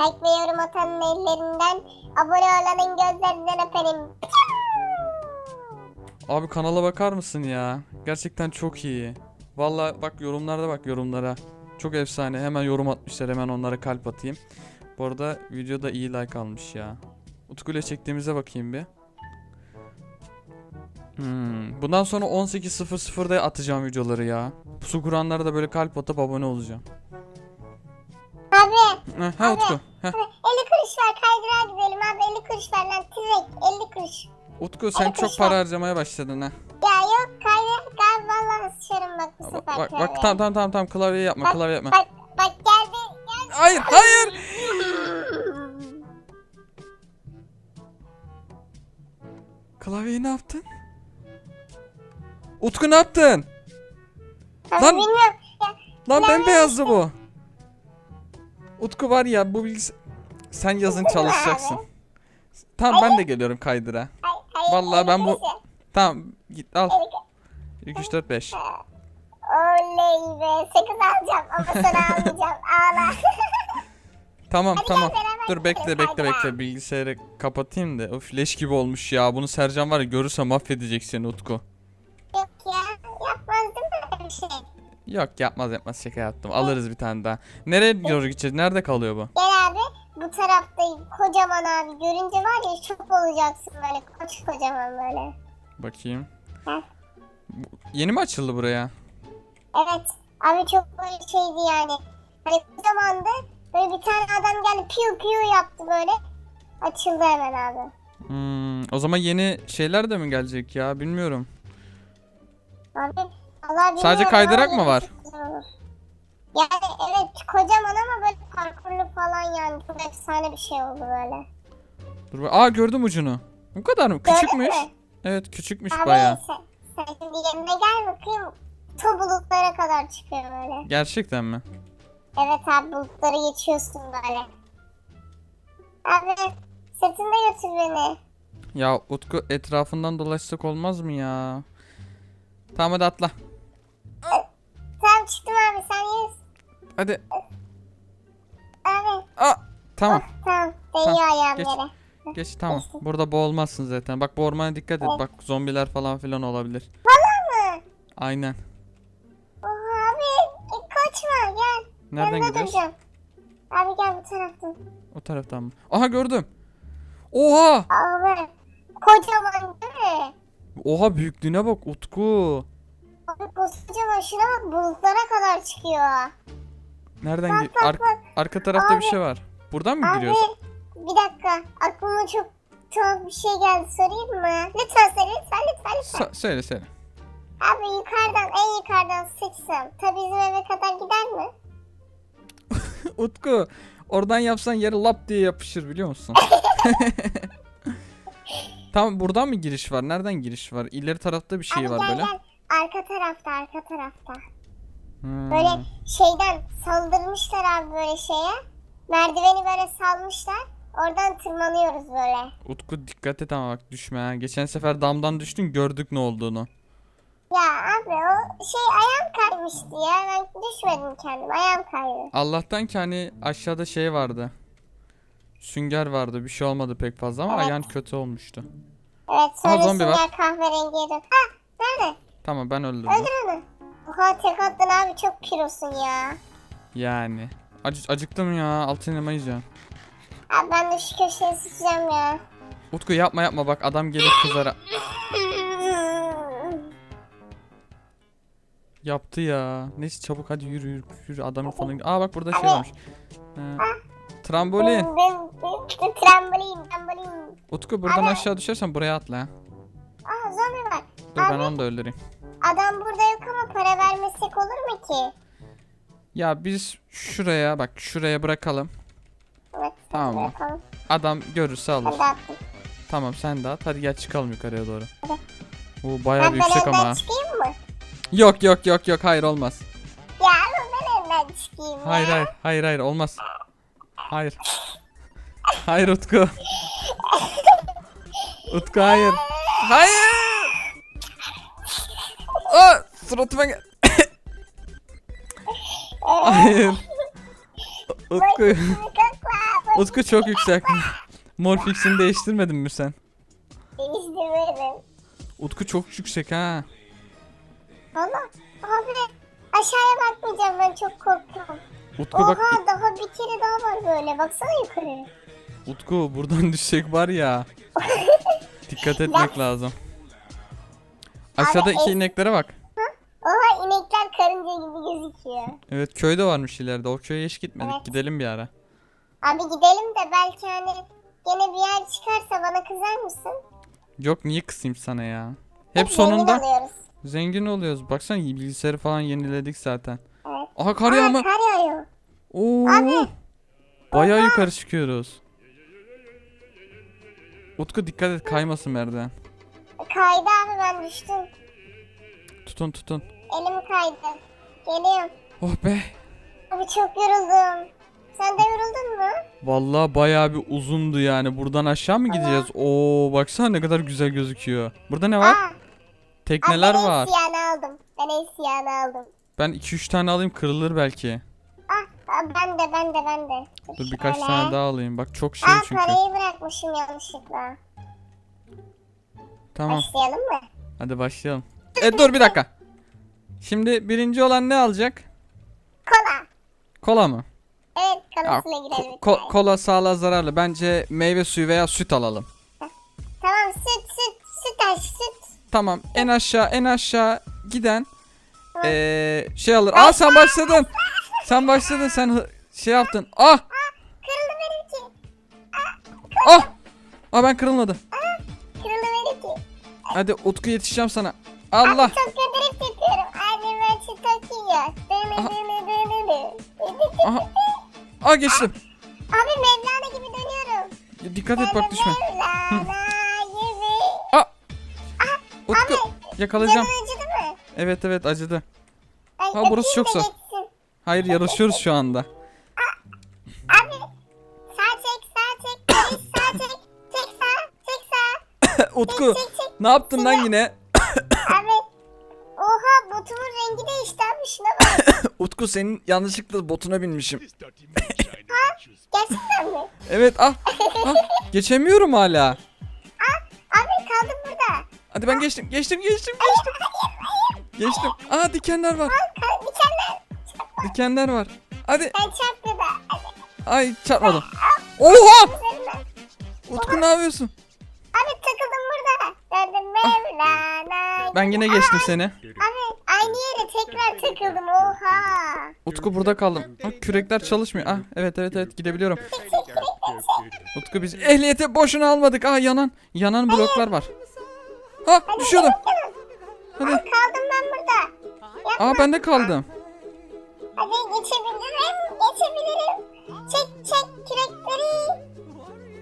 Like ve yorum atanın ellerinden, abone olanın gözlerinden öperim. Abi kanala bakar mısın ya? Gerçekten çok iyi. Valla bak yorumlarda bak yorumlara. Çok efsane. Hemen yorum atmışlar. Hemen onlara kalp atayım. Bu arada videoda iyi like almış ya. Utku ile çektiğimize bakayım bir. Hmm. Bundan sonra 18.00'da atacağım videoları ya. Pusu kuranlara da böyle kalp atıp abone olacağım. Abi Heh, ha Utku. Heh. 50 kuruş ver kaydırağa gidelim abi 50 kuruş ver lan tizek 50 kuruş. Utku sen çok para harcamaya başladın ha. Ya yok kaydırak abi vallahi sıçarım bak bu Bak sefer bak, bak tamam tamam tamam tamam klavye yapma klavye yapma. Bak bak geldi geldi. Hayır hayır. Klavyeyi ne yaptın? Utku ne yaptın? Abi Lan- bilmiyorum. Ya, Lan bembeyazdı bu. Utku var ya bu bilgis... Sen yazın çalışacaksın. abi. Tamam ben de geliyorum kaydıra. ay, ay, Vallahi ben bu-. Tamam git al. Elli 2 3 4 5. Oley be 8 alacağım ama sana almayacağım ağla. Tamam Hadi tamam. Dur bekle bekle bekle bilgisayarı kapatayım da. Of leş gibi olmuş ya. Bunu Sercan var ya görürse mahvedecek seni Utku. Yok ya yapmazdım böyle bir şey. Yok yapmaz yapmaz şaka yaptım. Alırız bir tane daha. Nereye doğru gideceğiz? Nerede kalıyor bu? Gel abi bu taraftayım kocaman abi görünce var ya şok olacaksın böyle koç kocaman böyle. Bakayım. Heh. Yeni mi açıldı buraya? Evet abi çok böyle şeydi yani. Hani kocamandı böyle bir tane adam geldi piu piu yaptı böyle. Açıldı hemen abi. Hmm, o zaman yeni şeyler de mi gelecek ya? Bilmiyorum. Abi Allah Sadece bilmiyorum kaydırak mı var? Yani evet kocaman ama böyle parkurlu falan yani çok efsane bir şey oldu böyle. Dur bak- Aa gördüm ucunu. Bu kadar mı? Küçükmüş. Gördün mü? Evet küçükmüş Abi baya. sen, sen şimdi yanına gel bakayım. To bulutlara kadar çıkıyor böyle. Gerçekten mi? Evet abi bulutları geçiyorsun böyle. Abi sırtında götür beni. Ya Utku etrafından dolaşsak olmaz mı ya? Tamam hadi atla. Hadi. Abi Aa, tamam. tamam değiyor Tamam, geç. yere. Geç tamam. Burada boğulmazsın zaten. Bak bu ormana dikkat et. Evet. Bak zombiler falan filan olabilir. Valla mı? Aynen. Oha abi kaçma gel. Nereden Yanına gidiyoruz? duracağım. Abi gel bu taraftan. O taraftan mı? Aha gördüm. Oha! Abi kocaman değil mi? Oha büyüklüğüne bak Utku. Abi kocaman şuna bak bulutlara kadar çıkıyor. Nereden Bak, bak, Ar- bak. arka tarafta bir Abi. şey var. Buradan mı Abi giriyoruz? bir dakika aklıma çok tuhaf bir şey geldi sorayım mı? Lütfen söyle lütfen lütfen lütfen. Sa- söyle söyle. Abi yukarıdan en yukarıdan sıçsam ta bizim eve kadar gider mi? Utku oradan yapsan yere lap diye yapışır biliyor musun? tamam buradan mı giriş var? Nereden giriş var? İleri tarafta bir şey abi var gel böyle. gel arka tarafta arka tarafta. Hmm. Böyle şeyden saldırmışlar abi böyle şeye. Merdiveni böyle salmışlar. Oradan tırmanıyoruz böyle. Utku dikkat et ama bak düşme ha. Geçen sefer damdan düştün gördük ne olduğunu. Ya abi o şey ayağım kaymıştı ya. Ben düşmedim kendim. Ayağım kaydı. Allah'tan ki hani aşağıda şey vardı. Sünger vardı. Bir şey olmadı pek fazla ama Evet. ayağın kötü olmuştu. Evet sonra zombi var. sünger kahverengiye dön. Ha nerede? Tamam ben öldürdüm. Öldür onu. Oha tek attın abi çok kilosun ya. Yani. Acı acıktım ya. Altın elma yiyeceğim. Abi ben de şu köşeye sıçacağım ya. Utku yapma yapma bak adam gelir kızara. Yaptı ya. Neyse çabuk hadi yürü yürü, yürü adamın falan. Aa bak burada şey varmış. Ee, trambolin. Trambolin, trambolin. Utku buradan Abi. aşağı düşersen buraya atla. Aa zombi var. Dur ben Abi. onu da öldüreyim. Adam burada yok ama para vermesek olur mu ki? Ya biz şuraya bak şuraya bırakalım. Evet. Tamam mı? Adam görürse alır. Attım. Tamam sen de at. Hadi gel çıkalım yukarıya doğru. Hadi. Oo bayağı Ben, bir yüksek ama. önden ha. çıkayım mı? Yok yok yok yok hayır olmaz. Ya ben önden çıkayım Hayır ya. hayır hayır hayır olmaz. Hayır. Hayır Utku. Utku hayır. Hayır. Aa, suratıma gel. hayır. Utku. Utku çok yüksek. Morfix'ini değiştirmedin mi sen? Değiştirmedim. Utku çok yüksek ha. Valla abi aşağıya bakmayacağım ben çok korkuyorum. Utku Oha bak daha bir kere daha var böyle baksana yukarı. Utku buradan düşecek var ya. Dikkat etmek lazım. Aşağıda iki es- ineklere bak. Oha inekler karınca gibi gözüküyor. Evet köyde varmış ileride. O köye hiç gitmedik. Evet. Gidelim bir ara. Abi gidelim de belki hani gene bir yer çıkarsa bana kızar mısın? Yok niye kısayım sana ya? Hep zengin sonunda oluyoruz. zengin oluyoruz. Baksana bilgisayarı falan yeniledik zaten. Evet. Aha kar Aa, yağma. kar yağıyor. Oo. Abi. Bayağı yukarı çıkıyoruz. Utku dikkat et kaymasın merdiven. Kaydı abi ben düştüm. Tutun tutun. Elim kaydı. Geliyorum. Oh be. Abi çok yoruldum. Sen de yoruldun mu? Vallahi bayağı bir uzundu yani. Buradan aşağı mı gideceğiz? Oo baksana ne kadar güzel gözüküyor. Burada ne var? Aa, Tekneler ben var. en siyahını aldım. Ben en siyahını aldım. Ben 2-3 tane alayım kırılır belki. Ah, ah, ben de ben de ben de. Dur birkaç şöyle. tane daha alayım. Bak çok şey Aa çünkü. parayı bırakmışım yanlışlıkla. Tamam Başlayalım mı? hadi başlayalım. E dur bir dakika. Şimdi birinci olan ne alacak? Kola. Kola mı? Evet Aa, kolasına ko- girelim. ko- kola sağlığa zararlı. Bence meyve suyu veya süt alalım. tamam süt süt süt aç süt. Tamam en aşağı en aşağı giden eee, şey alır. Aa sen başladın. Sen başladın sen hı- şey yaptın. Ah Kırıldı benimki. ah. Ah ben kırılmadı. Hadi Utku yetişeceğim sana. Allah. Çok kötü yapıyorum. Annem ben çok. Dönü Aha. dönü dönü dönü. Aha. Aa geçtim. Abi Mevlana gibi dönüyorum. Ya Dikkat et bak düşme. Mevlana gibi. Aa. Utku Abi yakalayacağım. canın acıdı mı? Evet evet acıdı. Ben Ha, burası çok zor. Hayır yarışıyoruz şu anda. Abi sağ çek sağ çek. Polis sağ çek. Çek sağ çek sağ. Utku Çek çek çek. Ne yaptın lan yine? Abi. Oha botumun rengi değişti abi şuna bak. Utku senin yanlışlıkla botuna binmişim. Gerçekten mi? Evet ah. ah. Geçemiyorum hala. Abi kaldım burada. Hadi ben geçtim geçtim geçtim geçtim. Geçtim. Aa dikenler var. Kal dikenler. Dikenler var. Hadi. Sen çarp burada. Hadi. Ay çarpmadım. Oha! Üzerine. Utku ne yapıyorsun? Ben yine geçtim seni. Abi aynı yere tekrar takıldım oha. Utku burada kaldım. Bak kürekler çalışmıyor. Ah evet evet evet gidebiliyorum. Utku biz ehliyeti boşuna almadık. Ah yanan yanan bloklar var. Ha düşüyordum. Hadi. Kaldım ben burada. Yapma. Aa ben de kaldım. Hadi geçebilirim. Geçebilirim. Çek çek kürekleri.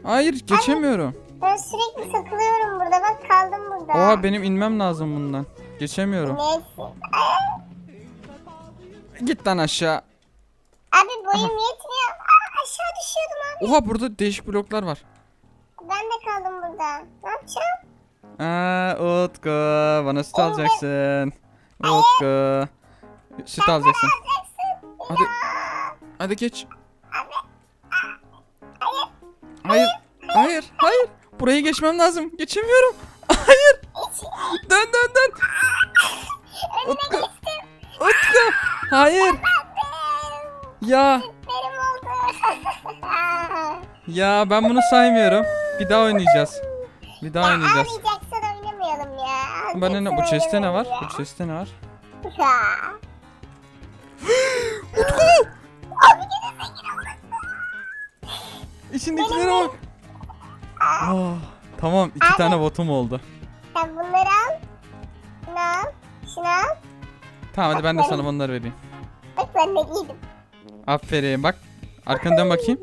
Hayır geçemiyorum. Ben sürekli takılıyorum burada bak kaldım burada. Oha benim inmem lazım bundan. Geçemiyorum. Neyse. Git lan aşağı. Abi boyum yetmiyor. Aa, aşağı düşüyordum abi. Oha burada değişik bloklar var. Ben de kaldım burada. Ne yapacağım? Aa Utku bana süt alacaksın. Utku. Süt alacaksın. Hadi. Hadi geç. Hayır. Hayır. Hayır. Burayı geçmem lazım. Geçemiyorum. Hayır. Dön dön dön. Utku. Utku. Hayır. Ya. Ya ben bunu saymıyorum. Bir daha oynayacağız. Bir daha oynayacağız. Oynamayalım ya. Bana ne? Bu chest'te ne var? Bu chest'te ne var? Tamam iki Abi. tane botum oldu. Sen bunları al. Şunu al. Şunu al. Tamam hadi ben de sana bunları vereyim. Bak ben de giydim. Aferin bak. Arkanı dön bakayım.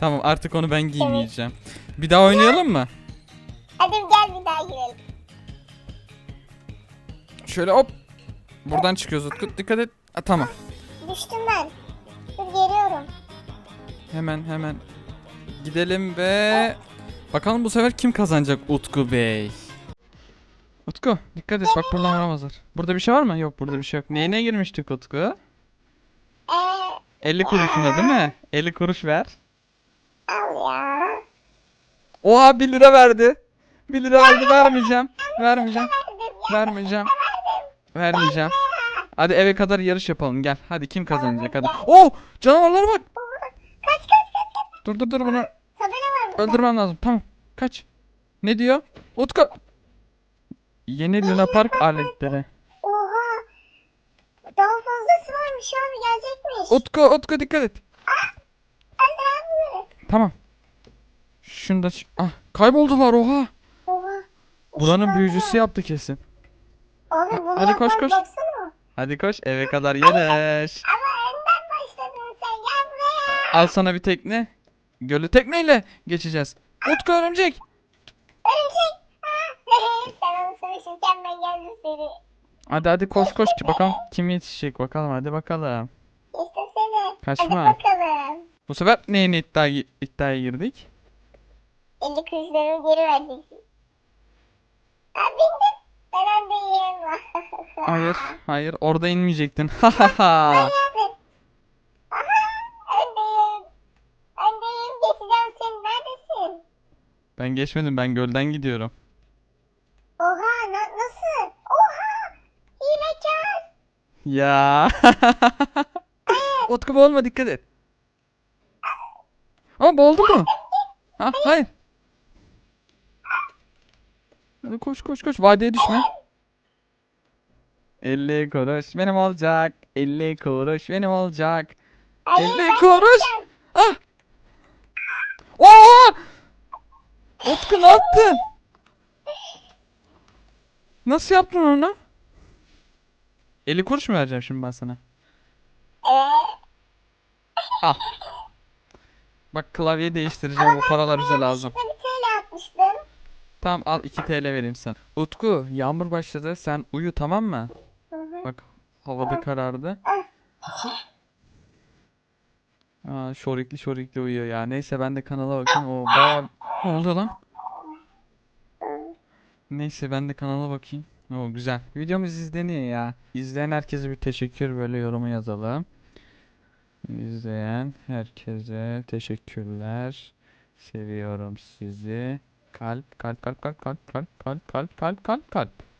Tamam artık onu ben giymeyeceğim. Bir daha oynayalım mı? Hadi gel bir daha girelim. Şöyle hop. Buradan çıkıyoruz Utku. Dikkat et. Ha, tamam. Düştüm ben. Dur geliyorum. Hemen hemen gidelim ve bakalım bu sefer kim kazanacak Utku Bey. Utku dikkat et bak buradan vuramazlar. Burada bir şey var mı? Yok burada bir şey yok. Neyine girmiştik Utku? Eee 50 kuruşuna değil mi? 50 kuruş ver. Oha 1 lira verdi. 1 lira verdi vermeyeceğim. Vermeyeceğim. Vermeyeceğim. Vermeyeceğim. Hadi eve kadar yarış yapalım gel. Hadi kim kazanacak hadi. Oh canavarlara bak. Kaç kaç kaç kaç. Dur dur dur bunu. Öldürmem lazım. Tamam kaç. Ne diyor? Utku. Yeni Luna Park aletleri. Oha. Daha fazlası varmış abi gelecekmiş. Utku Utku dikkat et. Hadi abi. Tamam. Şunu da ah kayboldular oha. Oha. Buranın büyücüsü yaptı kesin. Abi bunu Hadi koş, koş. baksana. Hadi koş eve kadar yarış. Ama önden başladın sen gel buraya. Al sana bir tekne. Gölü tekneyle geçeceğiz. Utku örümcek. Örümcek. Sen onu savaşırken ben geldim seni. Hadi hadi koş koş ki bakalım kim yetişecek bakalım hadi bakalım. İşte seni. Kaçma. Hadi bakalım. Bu sefer neyine iddia, iddiaya girdik? 50 kuruşlarımı geri vereceksin. Ha bindim. Ben öndeyim. Hayır hayır orada inmeyecektin. Ha ha ha. Abi. Aha öndeyim. Öndeyim geçeceğim seni. Neredesin? Ben geçmedim ben gölden gidiyorum. Oha na- nasıl? Oha. Hilekar. Ya. Utku boğulma dikkat et. Ama boğuldu mu? Ha hayır. Hadi koş koş koş vadeye düşme. 50 kuruş benim olacak. 50 kuruş benim olacak. Ay, 50 ben kuruş. Ah. Oha! Utku ne yaptın? Nasıl yaptın onu? 50 kuruş mu vereceğim şimdi ben sana? Al. Bak klavyeyi değiştireceğim. Bu paralar bize lazım. Tamam al 2 TL vereyim sana. Utku yağmur başladı. Sen uyu tamam mı? Hı hı. Bak havada karardı. Aa şorikli şorikli uyuyor ya. Neyse ben de kanala bakayım. O bayağı... Ne oluyor lan? Neyse ben de kanala bakayım. O güzel. Videomuz izleniyor ya. İzleyen herkese bir teşekkür böyle yorumu yazalım. İzleyen herkese teşekkürler. Seviyorum sizi. Kalp kalp kalp kalp kalp kalp kalp kalp kalp kalp.